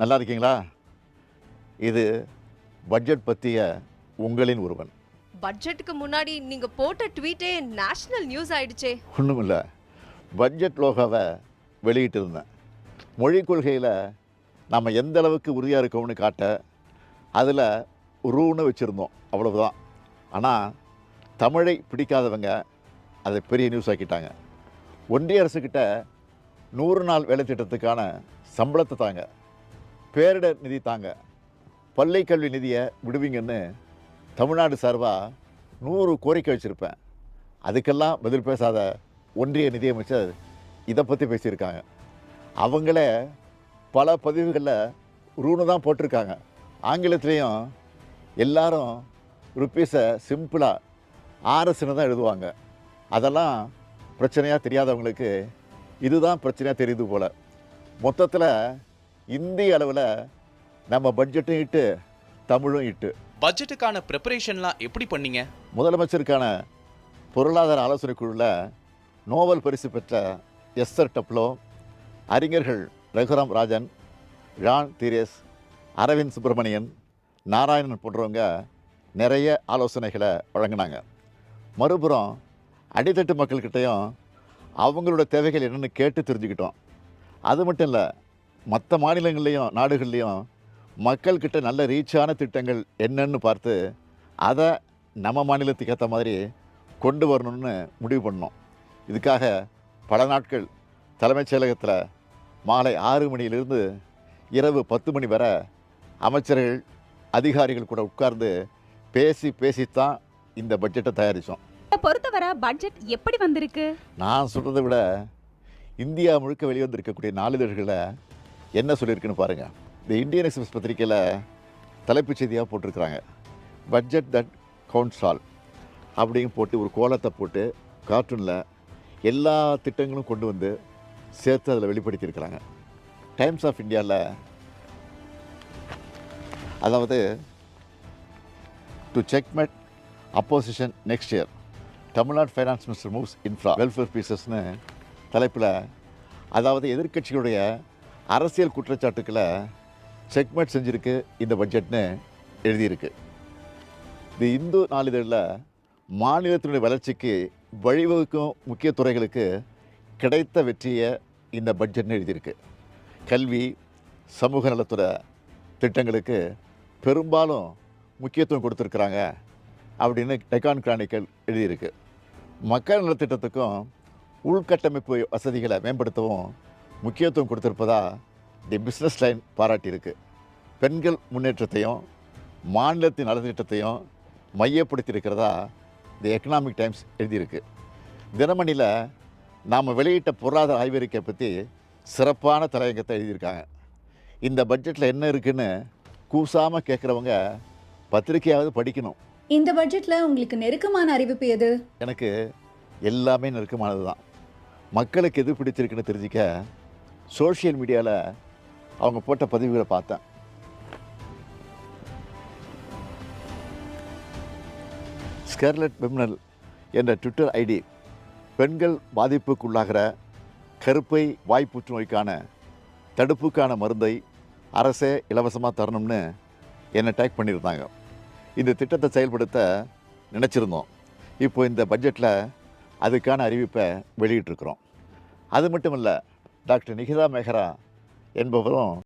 நல்லா இருக்கீங்களா? இது பட்ஜெட் பற்றிய உங்களின் ஒருவன். பட்ஜெட்டுக்கு முன்னாடி நீங்க போட்ட ட்வீட்டே நேஷனல் நியூஸ் ஆயிடுச்சே. ஒன்றும் இல்லை பட்ஜெட் லோகாவை வெளியிட்டிருந்தேன். மொழிக் கொள்கையில் நம்ம எந்த அளவுக்கு உறுதியாக இருக்கோம்னு காட்ட அதில் ரூன்னு வச்சுருந்தோம். அவ்வளவுதான். ஆனால் தமிழை பிடிக்காதவங்க அதை பெரிய நியூஸ் ஆக்கிட்டாங்க. ஒன்றிய அரசுக்கிட்ட நூறு நாள் வேலை திட்டத்துக்கான சம்பளத்தை தாங்க பேரிடர் நிதி தாங்க. பள்ளி கல்வி நிதியை விடுவீங்கன்னு தமிழ்நாடு சார்பாக நூறு கோரிக்கை வச்சுருப்பேன். அதுக்கெல்லாம் பதில் பேசாத ஒன்றிய நிதியமைச்சர் இதை பற்றி பேசியிருக்காங்க. அவங்களே பல பதிவுகளில் ரூனு தான் போட்டிருக்காங்க. ஆங்கிலத்துலேயும் எல்லாரும் ருப்பீஸை சிம்பிளாக ஆர்எஸ்ன்னு தான் எழுதுவாங்க. அதெல்லாம் பிரச்சனையாக தெரியாதவங்களுக்கு இதுதான் பிரச்சனையாக தெரியுது போல். மொத்தத்தில் இந்திய அளவில் நம்ம பட்ஜெட்டும் இட்டு தமிழும் இட்டு. பட்ஜெட்டுக்கான ப்ரிப்பரேஷன்லாம் எப்படி பண்ணீங்க? முதலமைச்சருக்கான பொருளாதார ஆலோசனை குழுவில் நோபல் பரிசு பெற்ற எஸ்தர் டப்ளோ அறிஞர்கள் ரகுராம் ராஜன் ஜான் தீரேஸ் அரவிந்த் சுப்பிரமணியன் நாராயணன் போன்றவங்க நிறைய ஆலோசனைகளை வழங்கினாங்க. மறுபுறம் அடித்தட்டு மக்கள்கிட்டையும் அவங்களோட தேவைகள் என்னென்னு கேட்டு தெரிஞ்சுக்கிட்டோம். அது மட்டும் இல்லை மற்ற மாநிலங்கள்லேயும் நாடுகள்லேயும் மக்கள்கிட்ட நல்ல ரீச்சான திட்டங்கள் என்னன்னு பார்த்து அதை நம்ம மாநிலத்துக்கு ஏற்ற மாதிரி கொண்டு வரணும்னு முடிவு பண்ணோம். இதுக்காக பல நாட்கள் தலைமைச் செயலகத்தில் மாலை ஆறு மணியிலிருந்து இரவு பத்து மணி வரை அமைச்சர்கள் அதிகாரிகள் கூட உட்கார்ந்து பேசி பேசித்தான் இந்த பட்ஜெட்டை தயாரித்தோம் பொறுத்தவரை பட்ஜெட் எப்படி வந்திருக்கு? நான் சொல்கிறத விட இந்தியா முழுக்க வெளிவந்திருக்கக்கூடிய நாளிதழ்களில் என்ன சொல்லியிருக்குன்னு பாருங்கள் இந்த இந்தியன் எக்ஸ்பிரஸ் பத்திரிக்கையில் தலைப்புச் செய்தியாக போட்டிருக்கிறாங்க. பட்ஜெட் தட் கவுண்ட்ஸ் ஆல் அப்படின்னு போட்டு ஒரு கோலத்தை போட்டு கார்ட்டூனில் எல்லா திட்டங்களும் கொண்டு வந்து சேர்த்து அதில் வெளிப்படுத்தியிருக்கிறாங்க டைம்ஸ் ஆஃப் இந்தியாவில் அதாவது to checkmate opposition next year Tamil Nadu finance minister moves infra welfare பீசஸ்னு தலைப்பில் அதாவது எதிர்கட்சிகளுடைய அரசியல் குற்றச்சாட்டுக்களை செக்மெட் செஞ்சுருக்கு இந்த பட்ஜெட்னு எழுதியிருக்கு. இது இந்து நாளிதழில் மாநிலத்தினுடைய வளர்ச்சிக்கு வழிவகுக்கும் முக்கிய துறைகளுக்கு கிடைத்த வெற்றியை இந்த பட்ஜெட்னு எழுதியிருக்கு. கல்வி சமூக நலத்துறை திட்டங்களுக்கு பெரும்பாலும் முக்கியத்துவம் கொடுத்துருக்குறாங்க அப்படின்னு டெக்கான் கிரானிக்கல் எழுதியிருக்கு. மக்கள் நலத்திட்டத்துக்கும் உள்கட்டமைப்பு வசதிகளை மேம்படுத்தவும் முக்கியத்துவம் கொடுத்திருப்பதா தி பிஸ்னஸ் லைன் பாராட்டியிருக்கு. பெண்கள் முன்னேற்றத்தையும் மாநிலத்தின் நலத்திட்டத்தையும் மையப்படுத்தி இருக்கிறதா தி எக்கனாமிக் டைம்ஸ் எழுதியிருக்கு. தினமணியில் நாம் வெளியிட்ட பொருளாதார ஆய்வறிக்கை பற்றி சிறப்பான தலையங்கத்தை எழுதியிருக்காங்க. இந்த பட்ஜெட்டில் என்ன இருக்குன்னு கூசாமல் கேட்குறவங்க பத்திரிக்கையாவது படிக்கணும். இந்த பட்ஜெட்ல உங்களுக்கு நெருக்கமான அறிவிப்பு எது? எனக்கு எல்லாமே நெருக்கமானது தான் மக்களுக்கு எது பிடிச்சிருக்குன்னு தெரிஞ்சிக்க சோஷியல் மீடியாவில் அவங்க போட்ட பதிவுகளை பார்த்தேன். ஸ்கர்லட் விம்னல் என்ற ட்விட்டர் ஐடி பெண்கள் பாதிப்புக்குள்ளாகிற கருப்பை வாய் புற்றுநோய்க்கான தடுப்புக்கான மருந்தை அரசே இலவசமாக தரணும்னு என்னை டேக் பண்ணியிருந்தாங்க. இந்த திட்டத்தை செயல்படுத்த நினச்சிருந்தோம். இப்போ இந்த பட்ஜெட்டில் அதுக்கான அறிவிப்பை வெளியிட்டிருக்கிறோம். அது மட்டும் இல்லை டாக்டர் நிகிதா மெஹ்ரா என்பவரும்